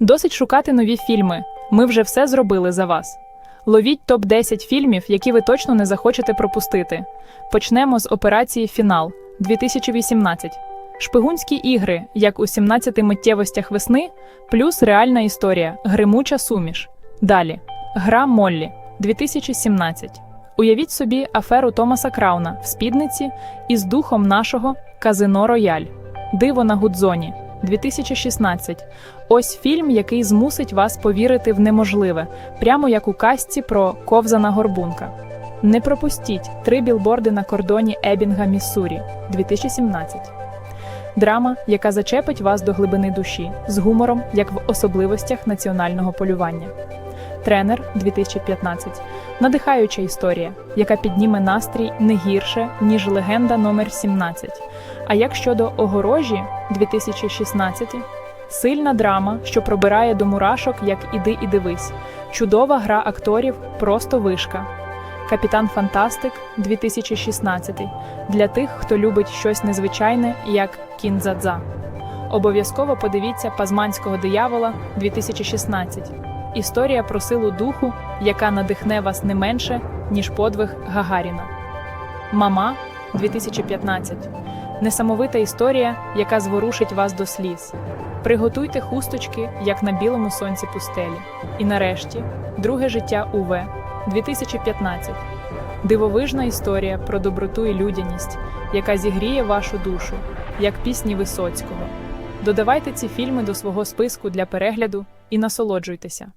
Досить шукати нові фільми. Ми вже все зробили за вас. Ловіть топ 10 фільмів, які ви точно не захочете пропустити. Почнемо з операції Фінал 2018. Шпигунські ігри, як у 17 миттєвостях весни, плюс реальна історія Гримуча суміш. Далі Гра Моллі 2017. Уявіть собі аферу Томаса Крауна в спідниці із духом нашого Казино Рояль. Диво на Гудзоні 2016. Ось фільм, який змусить вас повірити в неможливе, прямо як у казці про ковзана горбунка. Не пропустіть три білборди на кордоні Ебінга, Міссурі 2017. Драма, яка зачепить вас до глибини душі, з гумором, як в особливостях національного полювання. Тренер 2015. Надихаюча історія, яка підніме настрій не гірше, ніж легенда номер 17. А як щодо огорожі 2016, сильна драма, що пробирає до мурашок, як іди і дивись, чудова гра акторів, просто вишка. Капітан Фантастик 2016 для тих, хто любить щось незвичайне, як кінзадза. Обов'язково подивіться Пазманського диявола 2016. Історія про силу духу, яка надихне вас не менше, ніж подвиг Гагаріна. Мама 2015. Несамовита історія, яка зворушить вас до сліз. Приготуйте хусточки, як на білому сонці пустелі. І нарешті, друге життя УВ 2015. Дивовижна історія про доброту і людяність, яка зігріє вашу душу, як пісні Висоцького. Додавайте ці фільми до свого списку для перегляду і насолоджуйтеся.